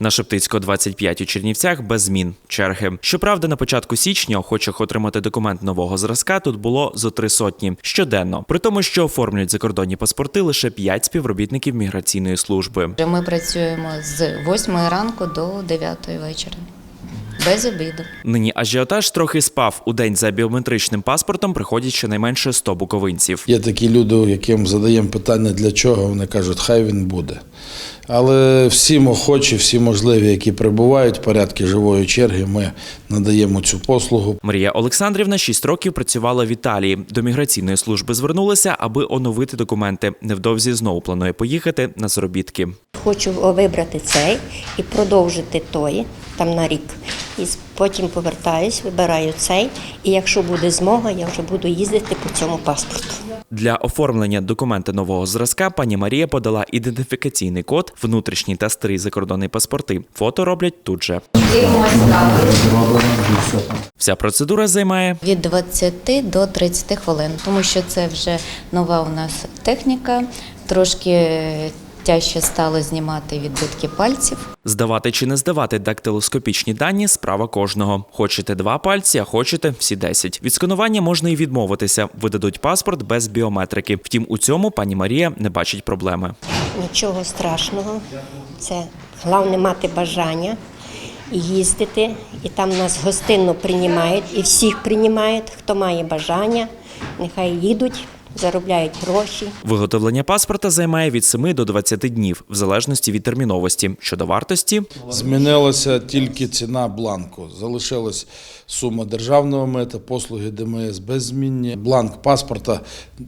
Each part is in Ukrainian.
На Шептицького 25 у Чернівцях без змін черги. Щоправда, на початку січня охочих отримати документ нового зразка тут було зо три сотні щоденно. При тому, що оформлюють закордонні паспорти лише 5 співробітників міграційної служби. Ми працюємо з 8 ранку до 9 вечора. Без обіду. Нині ажіотаж трохи спав. У день за біометричним паспортом приходять щонайменше 100 буковинців. Є такі люди, яким задаємо питання для чого, вони кажуть, хай він буде. Але всім охочі, всі можливі, які прибувають в порядки живої черги, ми надаємо цю послугу. Марія Олександрівна 6 років працювала в Італії. До міграційної служби звернулася, аби оновити документи. Невдовзі знову планує поїхати на заробітки. Хочу вибрати цей і продовжити той там на рік. І потім повертаюсь, вибираю цей. І якщо буде змога, я вже буду їздити по цьому паспорту. Для оформлення документа нового зразка пані Марія подала ідентифікаційний код, внутрішній та старий закордонний паспорти. Фото роблять тут же. Вся процедура займає Від 20 до 30 хвилин, тому що це вже нова у нас техніка. Трошки тяжче стало знімати відбитки пальців. здавати чи не здавати дактилоскопічні дані справа кожного. Хочете два пальці, а хочете всі 10. Від сканування можна і відмовитися. Видадуть паспорт без біометрики. Втім, у цьому пані Марія не бачить проблеми. Нічого страшного. Це головне мати бажання і їздити. І там нас гостинно приймають, і всіх приймають, хто має бажання, нехай їдуть, заробляють гроші. Виготовлення паспорта займає від 7 до 20 днів, в залежності від терміновості. Щодо вартості, Змінилася тільки ціна бланку. Залишилась сума державного мита, послуги ДМС беззмінні. Бланк паспорта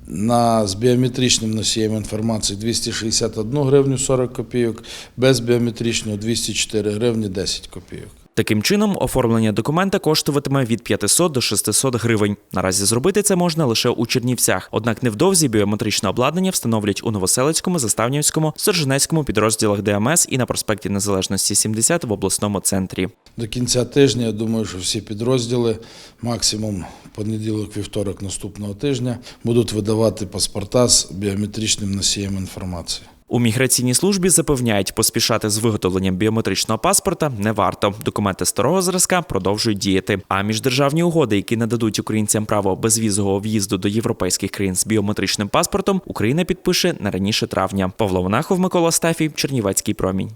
на, з біометричним носієм інформації 261 гривню 40 копійок, без біометричного 204 гривні 10 копійок. Таким чином оформлення документа коштуватиме від 500 до 600 гривень. Наразі зробити це можна лише у Чернівцях. Однак невдовзі біометричне обладнання встановлять у Новоселицькому, Заставнівському, Сержинецькому підрозділах ДМС і на проспекті Незалежності 70 в обласному центрі. До кінця тижня я думаю, що всі підрозділи, максимум понеділок, вівторок наступного тижня, будуть видавати паспорта з біометричним носієм інформації. У міграційній службі запевняють, поспішати з виготовленням біометричного паспорта не варто. Документи старого зразка продовжують діяти. А міждержавні угоди, які нададуть українцям право безвізового в'їзду до європейських країн з біометричним паспортом, Україна підпише не раніше травня. Павло Монахов, Микола Стафій, Чернівецький промінь.